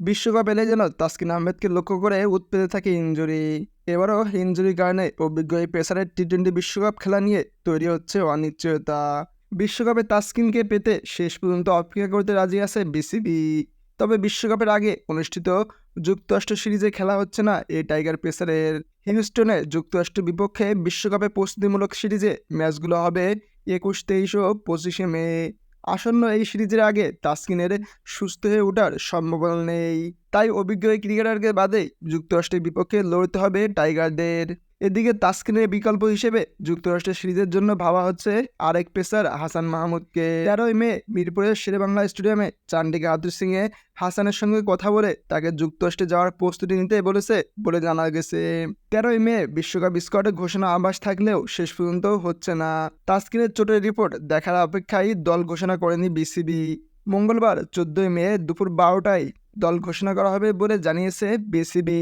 বিশ্বকাপ এলে যেন তাসকিন আহমেদকে লক্ষ্য করে উৎপেতে থাকে ইঞ্জুরি এবারও ইঞ্জুরির কারণে অভিজ্ঞ এই পেসারের টি টোয়েন্টি বিশ্বকাপ খেলা নিয়ে তৈরি হচ্ছে অনিশ্চয়তা। বিশ্বকাপে তাসকিনকে পেতে শেষ পর্যন্ত অপেক্ষা করতে রাজি আছে বিসিবি। তবে বিশ্বকাপের আগে অনুষ্ঠিত যুক্তরাষ্ট্র সিরিজে খেলা হচ্ছে না এই টাইগার পেসারের। হিউস্টনে যুক্তরাষ্ট্রের বিপক্ষে বিশ্বকাপে প্রস্তুতিমূলক সিরিজে ম্যাচগুলো হবে একুশ, তেইশ ও পঁচিশে মে। আসন্ন এই সিরিজের আগে তাসকিনের সুস্থ হয়ে ওঠার সম্ভাবনা নেই। তাই অভিজ্ঞ ক্রিকেটারকে বাদে যুক্তরাষ্ট্রের বিপক্ষে লড়তে হবে টাইগারদের। এদিকে তাসকিনের বিকল্প হিসেবে যুক্তরাষ্ট্রের সিরিজের জন্য ভাবা হচ্ছে আরেক পেসার হাসান মাহমুদকে। তেরোই মে মিরপুরের শেরেবাংলা স্টেডিয়ামে চান্ডিকা আতুর সিংয়ে হাসানের সঙ্গে কথা বলে তাকে যুক্তরাষ্ট্রে যাওয়ার প্রস্তুতি নিতে বলেছে বলে জানা গেছে। তেরোই মে বিশ্বকাপ স্কোয়াডে ঘোষণা আভাস থাকলেও শেষ পর্যন্ত হচ্ছে না। তাসকিনের চোটের রিপোর্ট দেখার অপেক্ষায় দল ঘোষণা করেনি বিসিবি। মঙ্গলবার চোদ্দই মে দুপুর বারোটায় দল ঘোষণা করা হবে বলে জানিয়েছে বিসিবি।